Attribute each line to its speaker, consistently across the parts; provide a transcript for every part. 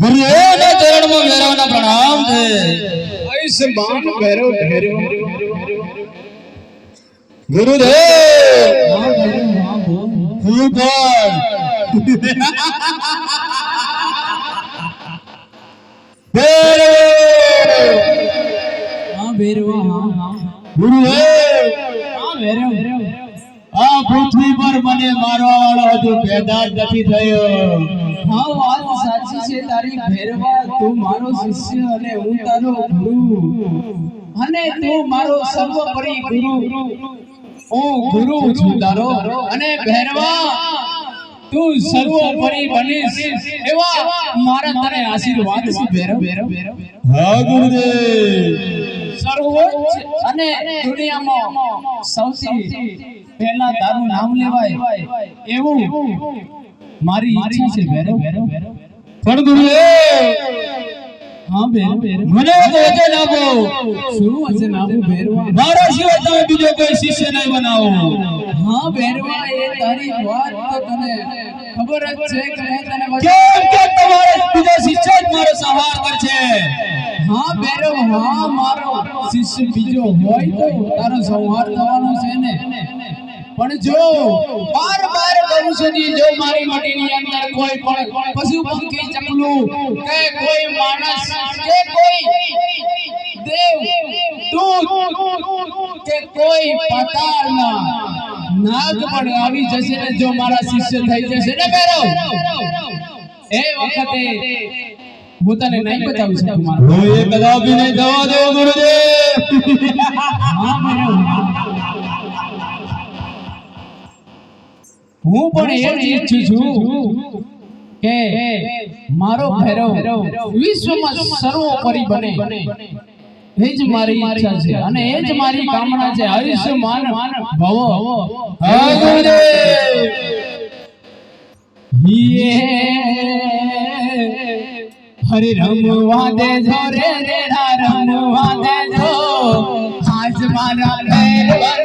Speaker 1: ગુરુદેવના ચરણમાં મેળવના પ્રણામ છે
Speaker 2: આયુષ્યમાન ભૈરવ ભૈરવ
Speaker 1: ગુરુદેવ ફૂલ પર ગુરુદેવ આ પૃથ્વી પર મને મારવા વાળો હજુ પેદા નથી થયો
Speaker 3: હા વાત સાચી છે તારી ભેરવા તું મારો શિષ્ય અને હું તારો ગુરુ. અને તું મારો સર્વોપરી ગુરુ. હું ગુરુ છું તારો અને ભેરવા તું સર્વોપરી બનીશ. એવા મારા તને આશીર્વાદ છે ભેરવ.
Speaker 1: હા ગુરુદેવ.
Speaker 3: સર્વોચ્ચ અને દુનિયામાં સૌથી પહેલા તારું નામ લેવાય એવું. મારી ઈચ્છા છે ભેરવ.
Speaker 1: પણ ગુરુએ
Speaker 3: હા ભેરવ.
Speaker 1: મને વચન આપો
Speaker 3: શું વચન આપું ભેરવા?
Speaker 1: મારા સિવાય તમે બીજો કોઈ શિષ્ય નહીં બનાવો.
Speaker 3: હા ભેરવા એ તારી વાત તો તને ખબર જ છે કે મેં તને
Speaker 1: કેમ કે તમારો બીજો શિષ્ય જ મારો સંહાર કરશે?
Speaker 3: હા ભેરવ હા મારો શિષ્ય બીજો હોય તો તારો સંહાર થવાનો છે ને. પણ જો બાર બાર કહું છું જી, મારી મટીની અંદર કોઈ પણ પશુ પંખી ચકલું કે કોઈ માણસ કે કોઈ દેવ દૂત કે કોઈ પાતાળના નાગ પણ આવી જશે ને જો મારા શિષ્ય થઈ જશે ને ભેરવ? એ વખતે હું તને નહીં બતાવી શકું મારું.
Speaker 1: એ કદાપી નહીં થવા દો ગુરુદેવ.
Speaker 3: હા ભેરવ પણ એ જ ઈચ્છું છું કે મારો ભૈરવ વિશ્વમાં સર્વોપરી બને. એ જ મારી ઈચ્છા છે અને એ જ મારી કામના છે. આયુષ્યમાન ભવો. હરે રમવા દેજો રે રે રમવા દેજો આજ મારા ભૈરવને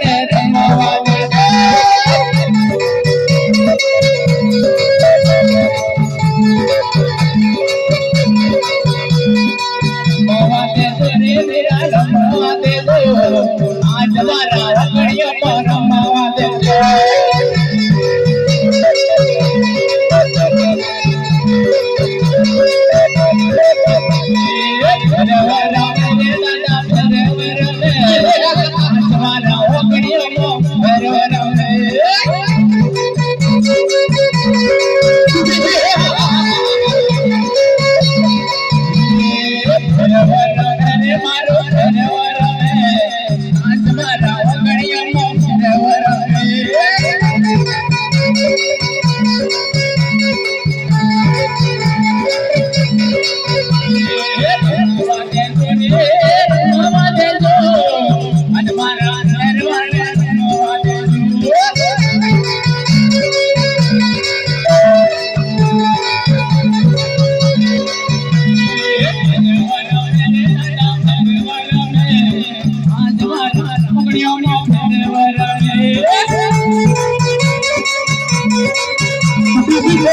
Speaker 3: મારો